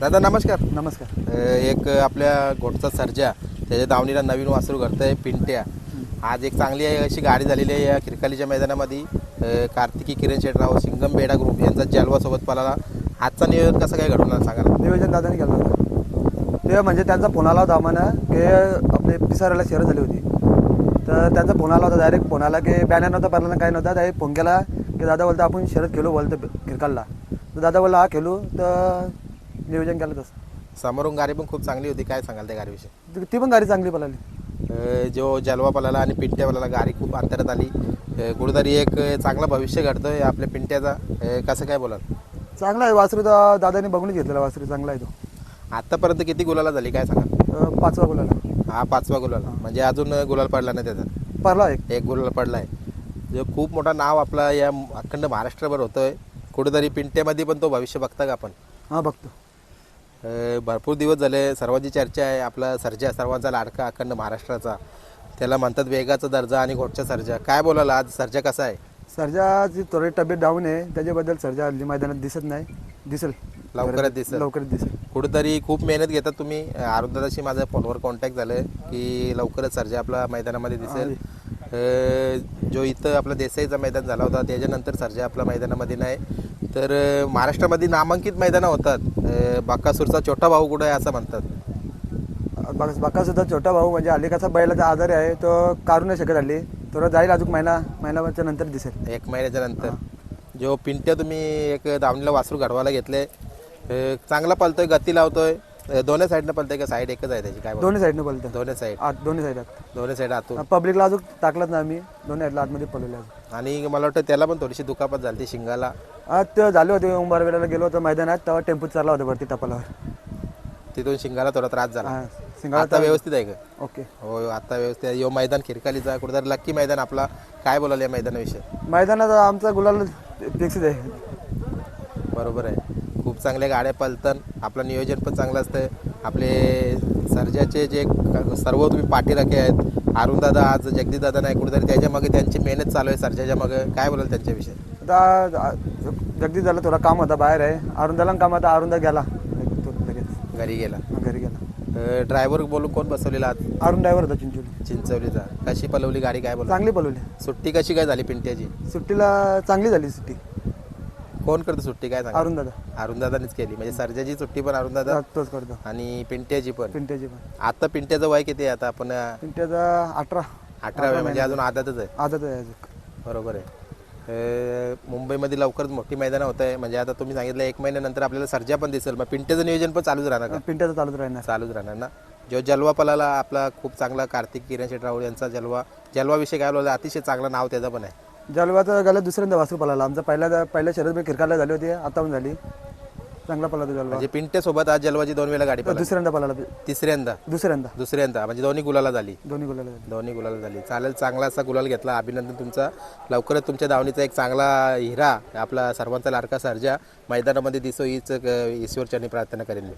दादा नमस्कार. नमस्कार. एक आपल्या गोटचा सर्जा त्याच्या दावणीला नवीन वासरू घडतंय पिंट्या. आज एक चांगली अशी गाडी झालेली आहे या खिरकालीच्या मैदानामध्ये. कार्तिकी किरण शेटराव सिंगम बेडा ग्रुप यांचा जलवा सोबत पळाला. आजचा नियोजन कसं काय घडवणार सांगा. नियोजन दादाने केलं होतं. ते म्हणजे त्यांचा फोन आला होता आम्हाला की आपले पिसाराला शहर झाली होती. तर त्यांचा फोन आला होता डायरेक्ट फोन आला की बॅनर नव्हता पहिल्यांदा काय नव्हता. डायरेक्ट फोन केला की दादा बोलतो आपण शरद खेळू बोलतो क्रिकेटला तर दादा बोलला हा खेळू. तर नियोजन केलं तसं. समोरून गाडी पण खूप चांगली होती. काय सांगाल त्या गाडीविषयी? ती- ती पण गाडी चांगली पळाली. अ, जो जलवा पळाला आणि पिंट्या पळाला गाडी खूप अंतरात आली. अ, कुठेतरी एक चांगलं भविष्य घडतोय आपल्या पिंट्याचा. अ, कसं काय बोलाल? चांगला आहे. वासरू तर दादाने बघूनच घेतलेला वासरू. चांगला आहे तो. आतापर्यंत किती गुलाला झाली? काय सांगा अं, पाचवा बोलायला हा पाचवा गुलाल. म्हणजे अजून गुलाल पडला नाही त्याचा. पडला एक. एक गुलाल पडलाय. जो खूप मोठा नाव आपला या अखंड महाराष्ट्रभर होतोय. कुठेतरी पिंट्यामध्ये पण तो भविष्य बघता का आपण? हां बघतो. भरपूर दिवस झाले सर्वांची चर्चा आहे आपला सर्जा सर्वांचा लाडका अखंड महाराष्ट्राचा. त्याला म्हणतात वेगाचा दर्जा आणि घोटचा सर्जा. काय बोलाल आज? सर्जा कसा आहे? सर्जाची थोडी तब्येत डाऊन आहे. त्याच्याबद्दल सर्जा हल्ली मैदानात दिसत नाही. दिसेल. लवकरच दिसेल. लवकरच दिसेल. कुठेतरी खूप मेहनत घेतात तुम्ही. आरुदादाशी माझं फोनवर कॉन्टॅक्ट झालं की लवकरच सर्जा आपला मैदानामध्ये दिसेल. जो इथं आपला देसाईचा मैदान झाला होता त्याच्यानंतर सर्जा आपला मैदानामध्ये नाही तर महाराष्ट्रामध्ये नामांकित मैदानं होतात. बाकासूरचा छोटा भाऊ कुठं आहे असं म्हणतात. बाका सुद्धा छोटा भाऊ म्हणजे अलिकाचा बैलाचा आजारी आहे तो काढू नाही शकत हल्ली. थोडं जाईल अजून महिना महिन्याच्या नंतर दिसेल. एक महिन्याच्या नंतर. जो पिंट्या तुम्ही एक दावणीला वासरू घडवायला घेतले चांगला पळतोय गती लावतोय. दोन्ही साईडनं पळतोय का? साईड एकच आहे त्याची? काय? दोन्ही साईडनं बोलतो दोन्ही साईड. आत दोन्ही साईडात दोन्ही साईड आतून. पब्लिकला अजून टाकलंच ना आम्ही. दोन्ही साईडला आतमध्ये अजून. आणि मला वाटतं त्याला पण थोडीशी दुखापत झाली शिंगाला. आज ते झाले होते उंबार वेळेला गेलो होतो मैदानात तेव्हा टेम्पो चालला होता वरती टपालावर तिथून शिंगाला थोडा त्रास झाला. हा सिंगाळा आता व्यवस्थित आहे का? ओके. हो आता व्यवस्थित आहे. यो मैदान खिरकालीचा कुठेतरी लक्की मैदान आपला. काय बोलाल या मैदानाविषयी? मैदानात आमचा गुलाल फिक्सच आहे. बरोबर आहे. खूप चांगल्या गाड्या पळतात आपलं नियोजन पण चांगलं असतं आपले सर्जाचे जे सर्व तुम्ही पाठीराखे आहेत अरुणदादा आज जगदीदादा नाही कुठेतरी त्याच्यामागे त्यांची मेहनत चालू आहे सर्जाच्या मागे. काय बोलाल त्यांच्याविषयी? आता जगदीश झाला थोडा काम होता बाहेर आहे. अरुंदाला काम आता अरुंदा गेला. लगेच. घरी गेला. घरी गेला. ड्रायव्हर बोलून कोण बसवलेला आज? अरुण ड्रायव्हर होता चिंचोली. चिंचवलीचा कशी पलवली गाडी काय बोला चांगली पळवली सुट्टी कशी काय झाली पिंट्याची? सुट्टीला चांगली झाली सुट्टी. कोण करतो सुट्टी काय सांगा? अरुण दादा. अरुणदादानीच केली. म्हणजे सर्जाची सुट्टी पण अरुणदादा तोच करतो. आणि पिंट्याची पण. पिंट्याची पण. आता पिंट्याचं वय किती आहे? आता आपण पिंट्याचा अठरा. अठरा वय म्हणजे अजून आदातच आहे. आजच आहे अजून. बरोबर आहे. अं, मुंबईमध्ये लवकरच मोठी मैदानं होत आहे. म्हणजे आता तुम्ही सांगितलं एक महिन्यानंतर आपल्याला सर्जा पण दिसेल. मग पिंट्याचं नियोजन पण चालूच राहणार का? पिंट्याचा चालूच राहणार. चालूच राहणार ना? जो जलवा पलाला आपला खूप चांगला कार्तिक किरण शेट राहुल यांचा जलवा. जलवाविषयी काय अतिशय चांगलं नाव त्याचं पण आहे. जलवाचा गेला दुसऱ्यांदा वासरू पळाला. आमचा पहिल्या पहिल्या शरद मी क्रिकेटला झाली होती आता पण झाली. चांगला पळाला तो जलवा. म्हणजे पिंट्यासोबत आज जलवाची दोन वेळा गाडी पळाली. दुसऱ्यांदा पळाला तिसऱ्यांदा? दुसऱ्यांदा. दुसऱ्यांदा. म्हणजे दोन्ही गुलाला झाली. दोन्ही गुलाला झाली. दोन्ही गुलाल झाली. चालेल चांगला असा गुलाल घेतला. अभिनंदन तुमचा. लवकरच तुमच्या धावणीचा एक चांगला हिरा आपला सर्वांचा लाडका सर्जा मैदानामध्ये दिसो हीच अं, ईश्वरचरणी प्रार्थना करेन मी.